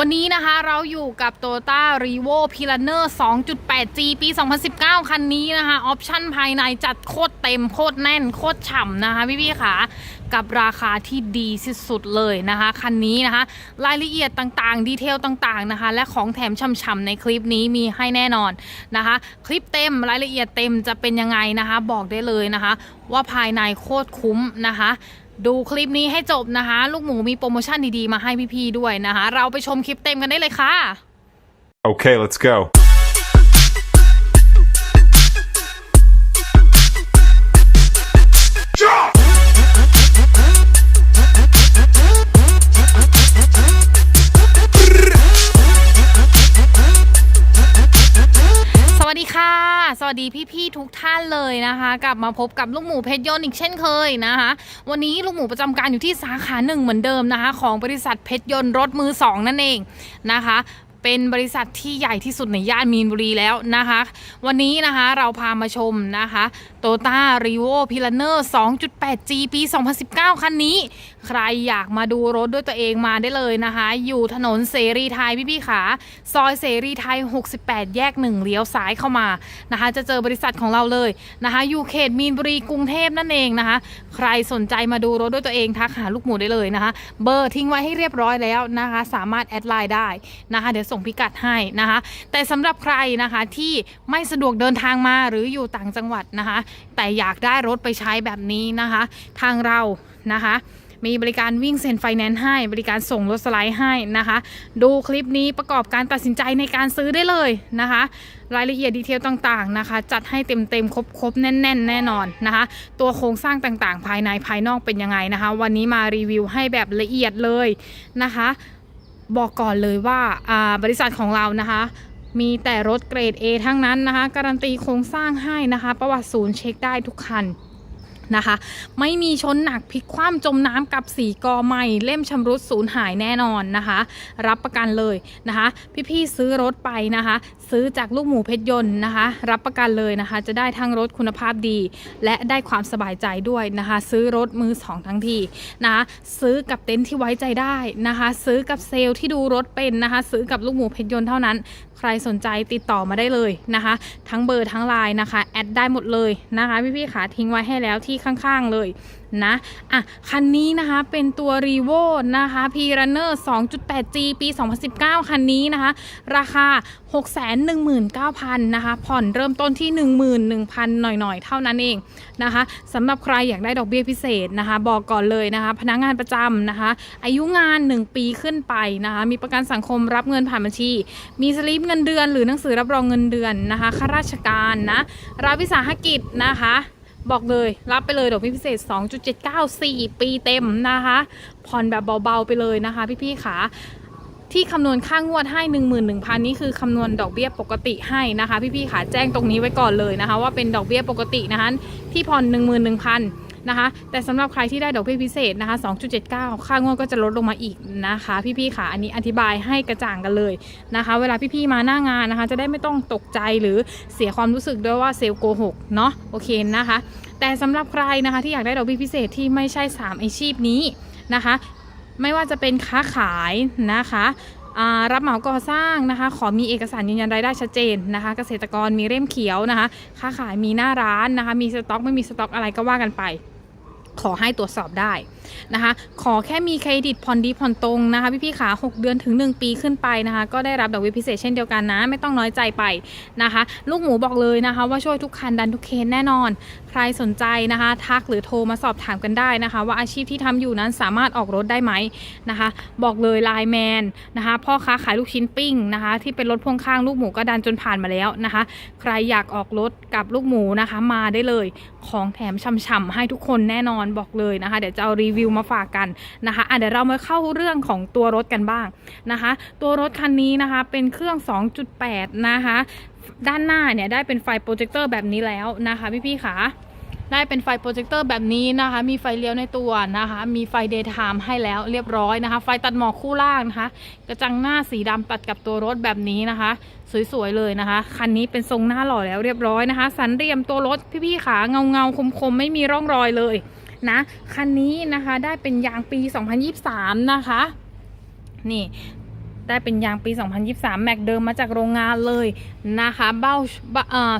วันนี้นะคะเราอยู่กับ Toyota r e v o p i l a n e r 2.8G ปี 2019 คันนี้นะคะ ออปชั่นภายในจัดโคตรเต็มโคตรแน่นโคตรฉ่ำนะคะพี่ๆค่ะ กับราคาที่ดีที่สุดเลยนะคะ คันนี้นะคะ รายละเอียดต่างๆ ดีเทลต่างๆนะคะ และของแถมฉ่ำๆในคลิปนี้มีให้แน่นอนนะคะ คลิปเต็มรายละเอียดเต็มจะเป็นยังไงนะคะ บอกได้เลยนะคะ ว่าภายในโคตรคุ้มนะคะ ดูคลิปนี้ให้จบนะคะ ลูกหมูมีโปรโมชั่นดีๆ มาให้พี่ๆด้วยนะคะ เราไปชมคลิปเต็มกันได้เลยค่ะ Okay, let's go. พี่ๆทุกท่านเลยนะคะ กลับมาพบกับลูกหมูเพชรยนต์อีกเช่นเคยนะคะ วันนี้ลูกหมูประจำการอยู่ที่สาขาหนึ่งเหมือนเดิมนะคะ ของบริษัทเพชรยนต์รถมือสองนั่นเองนะคะ เป็นบริษัทที่ใหญ่ที่สุดในย่านมีนบุรีแล้วนะคะ วันนี้นะคะเราพามาชมนะคะโตต้ารีโวพิลเนอร์ 2.8G ปี 2019 คันนี้ ใครอยากมาดูรถด้วยตัวเองมาได้เลยนะคะ อยู่ถนนเสรีไทยพี่ๆขา ซอยเสรีไทย 68 แยก 1 เลี้ยวซ้ายเข้ามานะคะ จะเจอบริษัทของเราเลยนะคะอยู่เขตมีนบุรีกรุงเทพนั่นเองนะคะ ใครสนใจมาดูรถด้วยตัวเองทักหาลูกหมูได้เลยนะคะ เบอร์ทิ้งไว้ให้เรียบร้อยแล้วนะคะ สามารถแอดไลน์ได้นะคะเดี๋ยวส่งพิกัดให้นะคะ แต่สำหรับใครนะคะที่ไม่สะดวกเดินทางมาหรืออยู่ต่างจังหวัดนะคะ แต่อยากได้รถไปใช้แบบนี้นะคะ ทางเรานะคะมีบริการวิ่งเซ็นไฟแนนซ์ให้ บริการส่งรถสไลด์ให้นะคะ ดูคลิปนี้ประกอบการตัดสินใจในการซื้อได้เลยนะคะ รายละเอียดดีเทลต่างๆนะคะ จัดให้เต็มๆ ครบๆ แน่น ๆ แน่นอนนะคะ ตัวโครงสร้างต่างๆ ภายในภายนอกเป็นยังไงนะคะ วันนี้มารีวิวให้แบบละเอียดเลยนะคะ บอกก่อนเลยว่าบริษัทของเรานะคะ มีแต่รถเกรด A ทั้งนั้นนะคะ การันตีโครงสร้างให้นะคะ ประวัติศูนย์เช็คได้ทุกคัน นะคะ ไม่มีชนหนักพลิกคว่ำจมน้ำกับสีกอใหม่เล่มชำรุดสูญหายแน่นอนนะคะ รับประกันเลยนะคะ พี่ๆซื้อรถไปนะคะ ซื้อจากลูกหมูเพชรยนต์นะคะ รับประกันเลยนะคะ จะได้ทั้งรถคุณภาพดี และได้ความสบายใจด้วยนะคะ ซื้อรถมือสองทั้งทีนะคะซื้อกับเต็นท์ที่ไว้ใจได้นะคะ ซื้อกับเซลล์ที่ดูรถเป็นนะคะ ซื้อกับลูกหมูเพชรยนต์เท่านั้น ใครสนใจติดต่อมาได้เลยนะคะ ทั้งเบอร์ทั้งไลน์นะคะแอดได้หมดเลยนะคะพี่ๆขาทิ้งไว้ให้แล้วที่ข้างๆเลย นะอะคันนี้นะคะเป็นตัว r e v o นะคะ p r u n n e r 2.8G ปี 2019 คันนี้นะคะ ราคา 619,000นะคะผ่อนเริ่มต้นที่ 11,000 หน่อยๆ เท่านั้นเองนะคะสำหรับใครอยากได้ดอกเบี้ยพิเศษนะคะ บอกก่อนเลยนะคะ พนักงานประจำนะคะ อายุงาน 1 ปีขึ้นไปนะคะ มีประกันสังคมรับเงินผ่านบัญชี มีสลิปเงินเดือน หรือหนังสือรับรองเงินเดือนนะคะข้าราชการนะรับวิสาหกิจนะคะ บอกเลยรับไปเลยดอกเบี้ยพิเศษ 2.794 ปีเต็มนะคะ ผ่อนแบบเบาๆไปเลยนะคะ พี่ๆขาที่คำนวณค่างวดให้ 11,000 นี่คือคำนวณดอกเบี้ยปกติให้นะคะ พี่ๆขาแจ้งตรงนี้ไว้ก่อนเลยนะคะ ว่าเป็นดอกเบี้ยปกตินะคะที่ผ่อน 11,000 นะคะ แต่สำหรับใครที่ได้ดอกเบี้ยพิเศษนะคะ 2.79 ค่างวดก็จะลดลงมาอีกนะคะ พี่ๆขาอันนี้อธิบายให้กระจ่างกันเลยนะคะ เวลาพี่ๆมาหน้างานนะคะ จะได้ไม่ต้องตกใจหรือเสียความรู้สึกด้วยว่าเซลล์โกหกเนาะโอเคนะคะ แต่สำหรับใครนะคะที่อยากได้ดอกเบี้ยพิเศษที่ไม่ใช่ 3 อาชีพนี้นะคะไม่ว่าจะเป็นค้าขายนะคะรับเหมาก่อสร้างนะคะ ขอมีเอกสารยืนยันรายได้ชัดเจนนะคะ เกษตรกรมีเล่มเขียวนะคะ ค้าขายมีหน้าร้านนะคะ มีสต็อกไม่มีสต็อกอะไรก็ว่ากันไป ขอให้ตรวจสอบได้ นะคะ ขอแค่มีเครดิตผ่อนดีผ่อนตรงนะคะพี่ๆขา 6 เดือนถึง 1 ปีขึ้นไปนะคะ ก็ได้รับดอกเบี้ยพิเศษเช่นเดียวกันนะ ไม่ต้องน้อยใจไปนะคะ ลูกหมูบอกเลยนะคะ ว่าช่วยทุกคันดันทุกเคนแน่นอน ใครสนใจนะคะ ทักหรือโทรมาสอบถามกันได้นะคะ ว่าอาชีพที่ทำอยู่นั้นสามารถออกรถได้ไหมนะคะ บอกเลยไลน์แมนนะคะ พ่อค้าขายลูกชิ้นปิ้งนะคะ ที่เป็นรถพ่วงข้างลูกหมูก็ดันจนผ่านมาแล้วนะคะ ใครอยากออกรถกับลูกหมูนะคะ มาได้เลย ของแถมช่ำๆให้ทุกคนแน่นอนบอกเลยนะคะ เดี๋ยวจะเอารีวิวมาฝากกันนะคะอะเดี๋ยวเรามาเข้าเรื่องของตัวรถกันบ้างนะคะ ตัวรถคันนี้นะคะเป็นเครื่อง 2.8 นะคะ ด้านหน้าเนี่ยได้เป็นไฟโปรเจคเตอร์แบบนี้แล้วนะคะพี่ๆค่ะได้เป็นไฟโปรเจคเตอร์แบบนี้นะคะ มีไฟเลี้ยวในตัวนะคะ มีไฟเดย์ไทม์ให้แล้วเรียบร้อยนะคะ ไฟตัดหมอกคู่ล่างนะคะ กระจังหน้าสีดำตัดกับตัวรถแบบนี้นะคะ สวยๆเลยนะคะ คันนี้เป็นทรงหน้าหล่อแล้วเรียบร้อยนะคะ สันเรียมตัวรถพี่ๆขาเงาเงาๆคมๆ ไม่มีร่องรอยเลย นะคันนี้นะคะได้เป็นยางปี 2023 นะคะนี่ ได้เป็นยางปี 2023 แม็กเดิมมาจากโรงงานเลยนะคะ เบ้า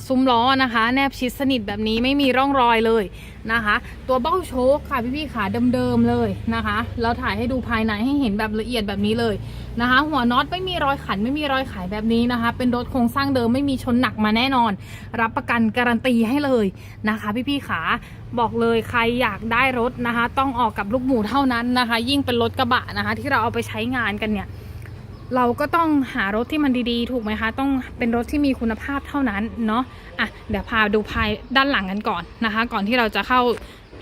ซุ้มล้อนะคะ แนบชิดสนิทแบบนี้ไม่มีร่องรอยเลยนะคะ ตัวเบ้าโชคค่ะพี่ๆขาเดิมๆเลยนะคะ เราถ่ายให้ดูภายในให้เห็นแบบละเอียดแบบนี้เลยนะคะ หัวน็อตไม่มีรอยขันไม่มีรอยขายแบบนี้นะคะ เป็นรถโครงสร้างเดิมไม่มีชนหนักมาแน่นอน รับประกันการันตีให้เลยนะคะ พี่ๆขาบอกเลยใครอยากได้รถนะคะ ต้องออกกับลูกหมูเท่านั้นนะคะ ยิ่งเป็นรถกระบะนะคะ ที่เราเอาไปใช้งานกันเนี่ย เราก็ต้องหารถที่มันดีๆ ถูกไหมคะ ต้องเป็นรถที่มีคุณภาพเท่านั้นเนาะอะเดี๋ยวพาดูภายด้านหลังกันก่อนนะคะ ก่อนที่เราจะเข้า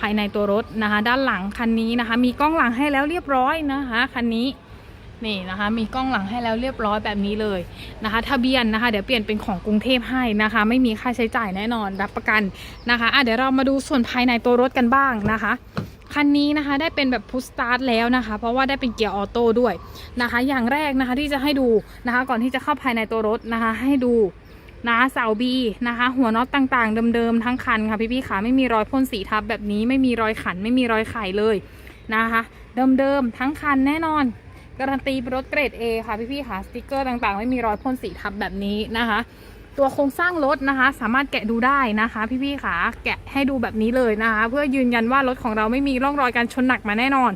ภายในตัวรถนะคะ ด้านหลังคันนี้นะคะ มีกล้องหลังให้แล้วเรียบร้อยนะคะคันนี้นี่นะคะมีกล้องหลังให้แล้วเรียบร้อยแบบนี้เลยนะคะทะเบียนนะคะเดี๋ยวเปลี่ยนเป็นของกรุงเทพให้นะคะ ไม่มีค่าใช้จ่ายแน่นอนรับประกันนะคะอะเดี๋ยวเรามาดูส่วนภายในตัวรถกันบ้างนะคะ คันนี้นะคะได้เป็นแบบพุ s สตาร์ทแล้วนะคะ เพราะว่าได้เป็นเกียร์ออโต้ด้วยนะคะ อย่างแรกนะคะที่จะให้ดูนะคะ ก่อนที่จะเข้าภายในตัวรถนะคะ ให้ดูนะเสาบีนะคะ หัวน็อตต่างๆ เดิมๆทั้งคันค่ะพี่ๆขาไม่มีรอยพ่นสีทับแบบนี้ไม่มีรอยขันไม่มีรอยไข่เลยนะคะ เดิมๆทั้งคันแน่นอนการันตีรถเกรด A ค่ะพี่ๆค่ะสติกเกอร์ต่างๆ ไม่มีรอยพ่นสีทับแบบนี้นะคะ ตัวโครงสร้างรถนะคะ สามารถแกะดูได้นะคะ พี่ๆขาแกะให้ดูแบบนี้เลยนะคะ เพื่อยืนยันว่ารถของเราไม่มีร่องรอยการชนหนักมาแน่นอน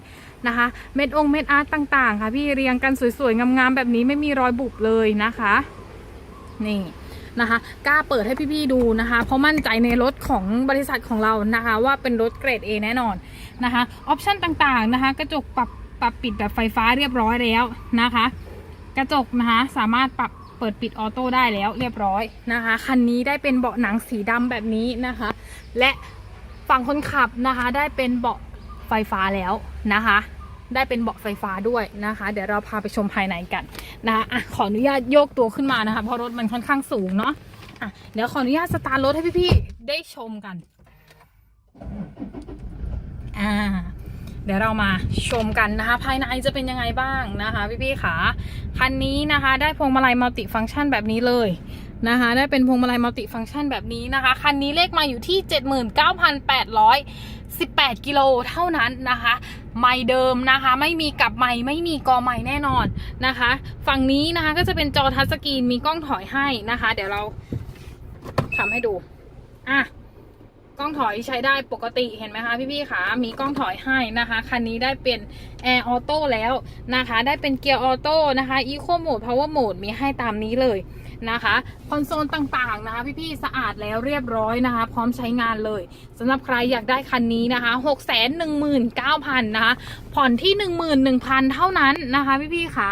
นะคะ เม็ดองเม็ดอาร์ตต่างๆ ค่ะพี่เรียงกันสวยๆงามๆแบบนี้ไม่มีรอยบุบเลยนะคะนี่นะคะกล้าเปิดให้พี่ๆดูนะคะ เพราะมั่นใจในรถของบริษัทของเรานะคะ ว่าเป็นรถเกรด A แน่นอนนะคะออปชั่นต่างๆนะคะ กระจกปรับปรับปิดแบบไฟฟ้าเรียบร้อยแล้วนะคะ กระจกนะคะสามารถปรับ เปิดปิดออโต้ได้แล้วเรียบร้อยนะคะ คันนี้ได้เป็นเบาะหนังสีดำแบบนี้นะคะ และฝั่งคนขับนะคะ ได้เป็นเบาะไฟฟ้าแล้วนะคะ ได้เป็นเบาะไฟฟ้าด้วยนะคะ เดี๋ยวเราพาไปชมภายในกันนะคะอะขออนุญาตโยกตัวขึ้นมานะคะ เพราะรถมันค่อนข้างสูงเนาะอะเดี๋ยวขออนุญาตสตาร์ทรถให้พี่ๆได้ชมกัน อ่า ดี๋ยวเรามาชมกันนะคะ ภายในจะเป็นยังไงบ้างนะคะพี่ๆขาคันนี้นะคะได้พวงมาลัยมัลติฟังก์ชันแบบนี้เลยนะคะ ได้เป็นพวงมาลัยมัลติฟังก์ชันแบบนี้นะคะ คันนี้เลขมาอยู่ที่ 79,818 กิโลเท่านั้นนะคะไม่เดิมนะคะ ไม่มีกลับไม่ไม่มีกอไม่แน่นอนนะคะ ฝั่งนี้นะคะก็จะเป็นจอทัชสกรีนมีกล้องถอยให้นะคะ เดี๋ยวเราทำให้ดูอะ กล้องถอยใช้ได้ปกติเห็นไหมคะพี่ๆคะมีกล้องถอยให้นะคะ คันนี้ได้เป็นแอร์ออโต้แล้วนะคะ ได้เป็นเกียร์ออโต้นะคะอีโคโหมดพาวเวอร์โหมดมีให้ตามนี้เลยนะคะคอนโซลต่างๆนะคะ พี่ๆสะอาดแล้วเรียบร้อยนะคะ พร้อมใช้งานเลยสำหรับใครอยากได้คันนี้นะคะ6 1 9 0 0 0นะคะผ่อนที่ 11,000 เท่านั้นนะคะ พี่ๆคะ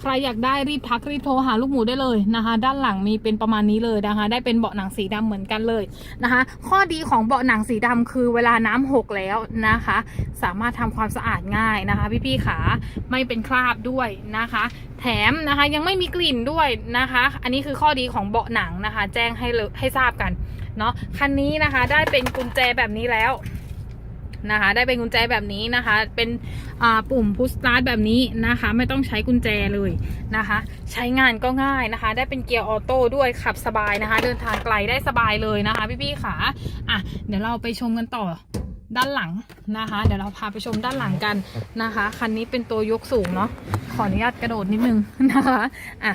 ใครอยากได้รีบทักรีบโทรหาลูกหมูได้เลยนะคะ ด้านหลังมีเป็นประมาณนี้เลยนะคะ ได้เป็นเบาะหนังสีดำเหมือนกันเลยนะคะ ข้อดีของเบาะหนังสีดำคือเวลาน้ำหกแล้วนะคะ สามารถทำความสะอาดง่ายนะคะ พี่ๆขาไม่เป็นคราบด้วยนะคะ แถมนะคะยังไม่มีกลิ่นด้วยนะคะ อันนี้คือข้อดีของเบาะหนังนะคะ แจ้งให้ให้ทราบกันเนาะคันนี้นะคะได้เป็นกุญแจแบบนี้แล้ว นะคะ ได้เป็นกุญแจแบบนี้นะคะ เป็นปุ่มพุชสตาร์ทแบบนี้นะคะ ไม่ต้องใช้กุญแจเลยนะคะ ใช้งานก็ง่ายนะคะ ได้เป็นเกียร์ออโต้ด้วยขับสบายนะคะ เดินทางไกลได้สบายเลยนะคะ พี่ๆขาอะ เดี๋ยวเราไปชมกันต่อด้านหลังนะคะ เดี๋ยวเราพาไปชมด้านหลังกันนะคะ คันนี้เป็นตัวยกสูงเนาะขออนุญาตกระโดดนิดนึงนะคะอะ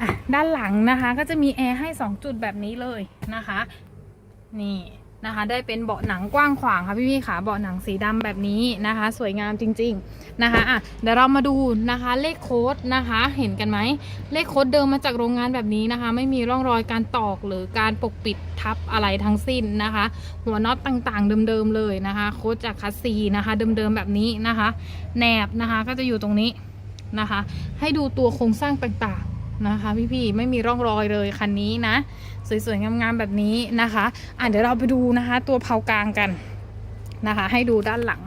อะด้านหลังนะคะก็จะมีแอร์ให้ 2 จุดแบบนี้เลยนะคะ นี่ นะคะ ได้เป็นเบาะหนังกว้างขวางค่ะพี่ๆขาเบาะหนังสีดำแบบนี้นะคะ สวยงามจริง ๆนะคะอะเดี๋ยวเรามาดูนะคะเลขโค้ดนะคะ เห็นกันไหมเลขโค้ดเดิมมาจากโรงงานแบบนี้นะคะ ไม่มีร่องรอยการตอกหรือการปกปิดทับอะไรทั้งสิ้นนะคะ หัวน็อตต่างๆ เดิมๆเลยนะคะ โค้ดจากคัสซีนะคะเดิมๆแบบนี้นะคะแหนบนะคะก็จะอยู่ตรงนี้นะคะ ให้ดูตัวโครงสร้างต่างๆ นะคะ พี่ๆไม่มีร่องรอยเลยคันนี้นะ สวยๆงามๆแบบนี้นะคะอะเดี๋ยวเราไปดูนะคะ ตัวเผากลางกันนะคะ ให้ดูด้านหลัง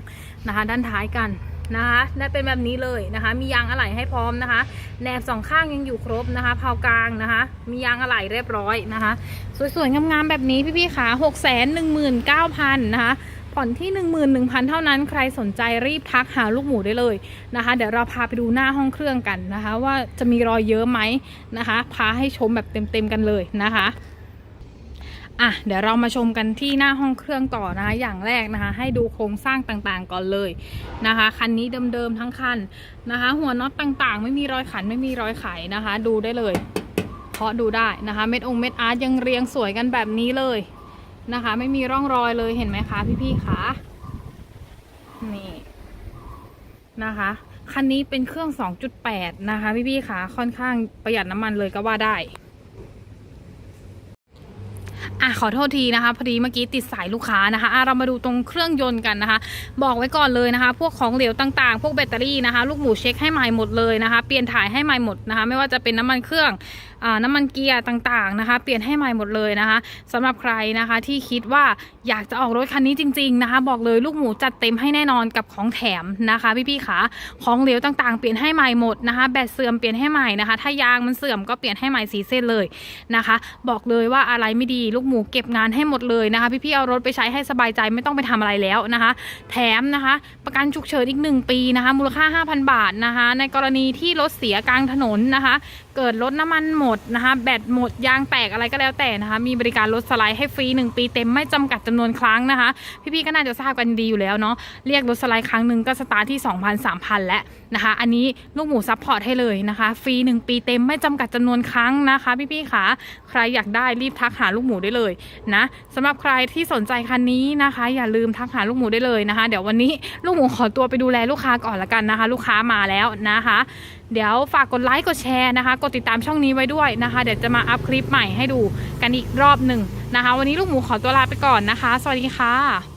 นะคะ ด้านท้ายกันนะคะได้เป็นแบบนี้เลยนะคะ มียางอะไหล่ให้พร้อมนะคะแหนบสองข้างยังอยู่ครบนะคะเผากลางนะคะ มียางอะไหล่เรียบร้อยนะคะ สวยๆงามๆแบบนี้พี่ๆขาหกแสนหนึ่งหมื่นเก้าพันนะคะ ผ่อนที่ 11,000 เท่านั้น ใครสนใจรีบทักหาลูกหมูได้เลยนะคะ เดี๋ยวเราพาไปดูหน้าห้องเครื่องกันนะคะ ว่าจะมีรอยเยอะไหมนะคะ พาให้ชมแบบเต็มๆกันเลยนะคะอะเดี๋ยวเรามาชมกันที่หน้าห้องเครื่องต่อนะคะ อย่างแรกนะคะ ให้ดูโครงสร้างต่างๆก่อนเลยนะคะ คันนี้เดิมๆทั้งคันนะคะ หัวน็อตต่างๆ ไม่มีรอยขันไม่มีรอยไขนะคะ ดูได้เลยเพาะดูได้นะคะ เม็ดองเม็ดอาร์ตยังเรียงสวยกันแบบนี้เลย นะคะ ไม่มีร่องรอยเลยเห็นไหมคะพี่ๆคะนี่นะคะ คันนี้เป็นเครื่อง 2.8 นะคะ พี่ๆคะค่อนข้างประหยัดน้ำมันเลยก็ว่าได้ อะขอโทษทีนะคะ พอดีเมื่อกี้ติดสายลูกค้านะคะอะเรามาดูตรงเครื่องยนต์กันนะคะ บอกไว้ก่อนเลยนะคะ พวกของเหลวต่างๆ พวกแบตเตอรี่นะคะ ลูกหมูเช็คให้ใหม่หมดเลยนะคะ เปลี่ยนถ่ายให้ใหม่หมดนะคะ ไม่ว่าจะเป็นน้ำมันเครื่องอน้ำมันเกียร์ต่างๆนะคะ เปลี่ยนให้ใหม่หมดเลยนะคะสำหรับใครนะคะที่คิดว่าอยากจะออกรถคันนี้จริง ๆนะคะ บอกเลยลูกหมูจัดเต็มให้แน่นอนกับของแถมนะคะพี่ๆขาของเหลวต่างๆ เปลี่ยนให้ใหม่หมดนะคะ แบตเสื่อมเปลี่ยนให้ใหม่นะคะ ถ้ายางมันเสื่อมก็เปลี่ยนให้ใหม่สีเส้นเลยนะคะ บอกเลยว่าอะไรไม่ดีลูกหมูเก็บงานให้หมดเลยนะคะ พี่ๆเอารถไปใช้ให้สบายใจไม่ต้องไปทำอะไรแล้วนะคะ แถมนะคะ ประกันฉุกเฉินอีก 1 ปีนะคะ มูลค่า 5,000 บาทนะคะ ในกรณีที่รถเสียกลางถนนนะคะ เกิดรถน้ำมันหมดนะคะ แบตหมดยางแตกอะไรก็แล้วแต่นะคะ มีบริการรถสไลด์ให้ฟรี 1 ปีเต็มไม่จำกัดจำนวนครั้งนะคะ พี่ๆก็น่าจะทราบกันดีอยู่แล้วเนาะเรียกรถสไลด์ครั้งหนึ่งก็สตาร์ทที่ 2,000 3,000 แล้วนะคะ อันนี้ลูกหมูซัพพอร์ตให้เลยนะคะ ฟรี 1 ปีเต็มไม่จำกัดจำนวนครั้งนะคะ พี่ๆค่ะใครอยากได้รีบทักหาลูกหมูได้เลยนะสำหรับใครที่สนใจคันนี้นะคะ อย่าลืมทักหาลูกหมูได้เลยนะคะ เดี๋ยววันนี้ลูกหมูขอตัวไปดูแลลูกค้าก่อนละกันนะคะ ลูกค้ามาแล้วนะคะเดี๋ยวฝากกดไลค์กดแชร์นะคะ กดติดตามช่องนี้ไว้ด้วยนะคะ เดี๋ยวจะมาอัพคลิปใหม่ให้ดูกันอีกรอบหนึ่งนะคะ วันนี้ลูกหมูขอตัวลาไปก่อนนะคะ สวัสดีค่ะ